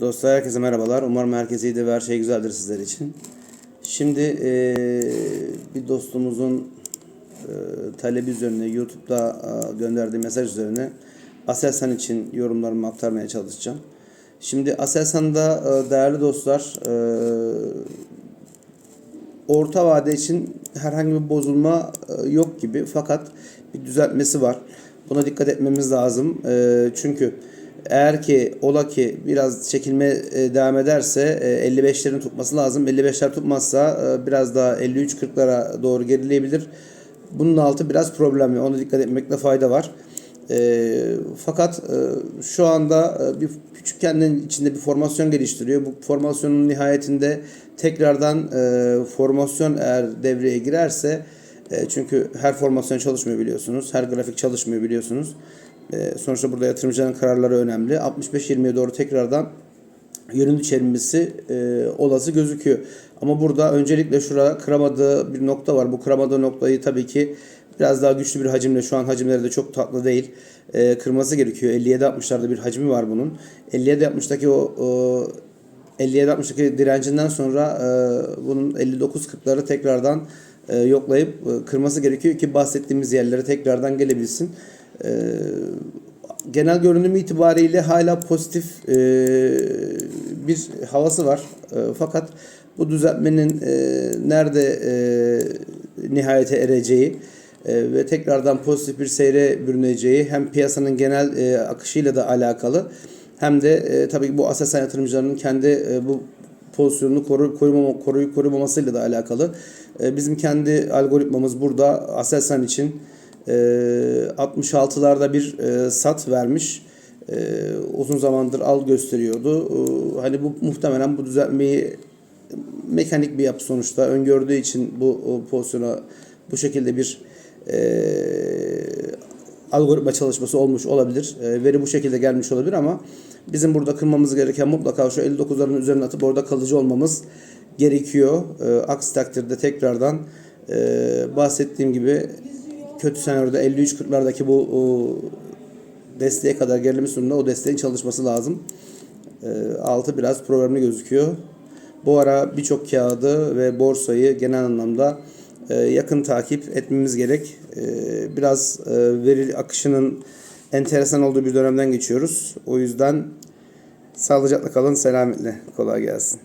Dostlar herkese merhabalar. Umarım herkes iyidir ve her şey güzeldir sizler için. Şimdi eee, bir dostumuzun eee talebi üzerine YouTube'da eee, gönderdiği mesaj üzerine Aselsan için yorumlarımı aktarmaya çalışacağım. Şimdi Aselsan'da eee, değerli dostlar eee, orta vade için herhangi bir bozulma e, yok gibi fakat bir düzeltmesi var. Buna dikkat etmemiz lazım. E, Çünkü eğer ki ola ki biraz çekilme e, devam ederse e, 55'lerin tutması lazım. 55'ler tutmazsa e, biraz daha 53-40'lara doğru gerileyebilir. Bunun altı biraz problemli. Ona dikkat etmekte fayda var. E, fakat şu anda bir küçük kendinin içinde bir formasyon geliştiriyor. Bu formasyonun nihayetinde tekrardan formasyon eğer devreye girerse çünkü her formasyon çalışmıyor biliyorsunuz. Her grafik çalışmıyor biliyorsunuz. E, sonuçta burada yatırımcının kararları önemli. 65-20'ye doğru tekrardan yönünü çevirmesi e, olası gözüküyor. Ama burada öncelikle şurada kıramadığı bir nokta var. Bu kıramadığı noktayı tabii ki biraz daha güçlü bir hacimle şu an hacimleri de çok tatlı değil. E, kırması gerekiyor. 57-60'larda bir hacmi var bunun. 57-60'daki o, o 57-60'daki direncinden sonra e, bunun 59-40'ları tekrardan e, yoklayıp e, kırması gerekiyor ki bahsettiğimiz yerlere tekrardan gelebilsin. E, genel görünüm itibariyle hala pozitif e, bir havası var. E, fakat bu düzeltmenin e, nerede e, nihayete ereceği e, ve tekrardan pozitif bir seyre bürüneceği hem piyasanın genel e, akışıyla da alakalı hem de e, tabii ki bu Aselsan yatırımcılarının kendi e, bu pozisyonunu koru, korumama, koruyup korumamasıyla da alakalı. E, bizim kendi algoritmamız burada Aselsan için e, 66'larda bir e, sat vermiş. E, uzun zamandır al gösteriyordu. E, hani bu muhtemelen bu düzeltmeyi mekanik bir yapı sonuçta öngördüğü için bu pozisyona bu şekilde bir e, algoritma çalışması olmuş olabilir. E, veri bu şekilde gelmiş olabilir ama bizim burada kırmamız gereken mutlaka şu 59'ların üzerine atıp orada kalıcı olmamız gerekiyor. Aksi takdirde tekrardan bahsettiğim gibi kötü senaryoda 53-40'lardaki bu o, desteğe kadar gerilemiş durumda o desteğin çalışması lazım. E, altı biraz problemli gözüküyor. Bu ara birçok kağıdı ve borsayı genel anlamda e, yakın takip etmemiz gerek. E, biraz e, veri akışının enteresan olduğu bir dönemden geçiyoruz. O yüzden sağlıcakla kalın, selametle. Kolay gelsin.